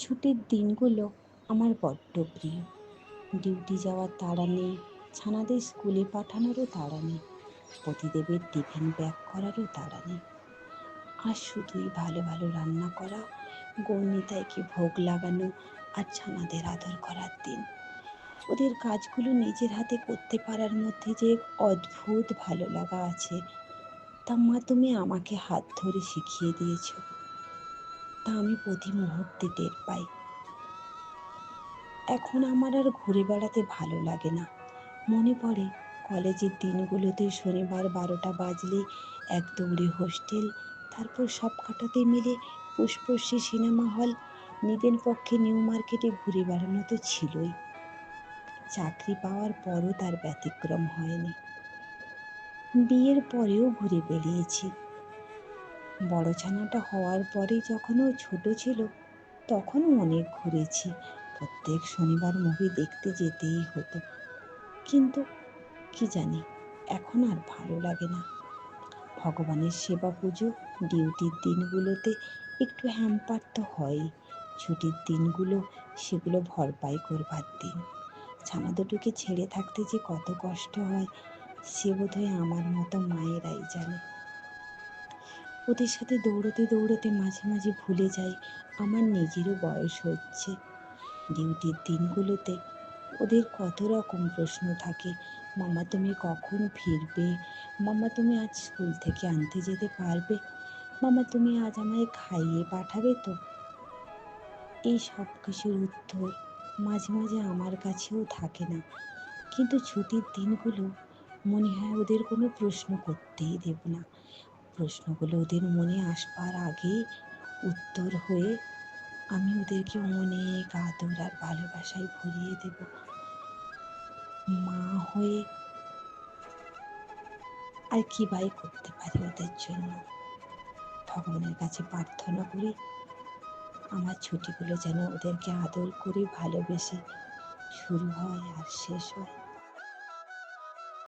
ছুটির দিনগুলো আমার বড্ড প্রিয়। ডিউটি যাওয়ার তাড়া নেই, ছানাদের স্কুলে পাঠানোরও তাড়া নেই, পতিদেবের টিফিন ব্যাক করারও তাড়া নেই। আর শুধুই ভালো ভালো রান্না করা, গৌনিতাইকে ভোগ লাগানো আর ছানাদের আদর করার দিন। ওদের কাজগুলো নিজের হাতে করতে পারার মধ্যে যে অদ্ভুত ভালো লাগা আছে, তা মা তুমি আমাকে হাত ধরে শিখিয়ে দিয়েছ। তা আমি প্রতি মুহূর্তে টের পাই। এখন আমার আর ঘুরে বেড়াতে ভালো লাগে না। মনে পড়ে, কলেজের দিনগুলোতে শনিবার বারোটা বাজলে এক দৌড়ে হোস্টেল, তারপর সব কাটাতে মিলে পুষ্পশ্রী সিনেমা হল, নিজের পক্ষে নিউ মার্কেটে ঘুরে বেড়ানো তো ছিলই। চাকরি পাওয়ার পরও তার ব্যতিক্রম হয়নি। বিয়ের পরেও ঘুরে বেরিয়েছি বড় ছানাটা হওয়ার পরে যখন ও ছোট ছিল তখনও অনেক ঘুরেছি। প্রত্যেক শনিবার মুভি দেখতে যেতেই হতো। কিন্তু কি জানি, এখন আর ভালো লাগে না। ভগবানের সেবা পুজো, ডিউটির দিনগুলোতে একটু হ্যাম্পার তো হয়ই। ছুটির দিনগুলো সেগুলো ভরপাই করবার দিন। ছানা দুটোকে ছেড়ে থাকতে যে কত কষ্ট হয়, সে বোধহয় আমার মতো মায়েরাই জানে। ওদের সাথে দৌড়তে দৌড়তে মাঝে মাঝে ভুলে যাই। আমার নিজেরও বয়স হচ্ছে। ডিউটির দিনগুলোতে ওদের কত রকম প্রশ্ন থাকে। মামা তুমি কখন ফিরবে? মামা তুমি আজ স্কুল থেকে আনতে যেতে পারবে? মামা তুমি আজ আমায় খাইয়ে পাঠাবে তো? এই সব কিছুর উত্তর মাঝে মাঝে আমার কাছেও থাকে না। কিন্তু ছুটির দিনগুলো মনে হয় ওদের কোনো প্রশ্ন করতেই দেব না। প্রশ্নগুলো ওদের মনে আসবার আগে উত্তর হয়ে আমি ওদেরকে অনেক আদর আর ভালোবাসায় ভরিয়ে দেব। মা হয়ে আর কি বাই করতে পারি ওদের জন্য? ভগবানের কাছে প্রার্থনা করি আমার ছুটিগুলো যেন ওদেরকে আদর করে ভালোবেসে শুরু হয় আর শেষ হয়।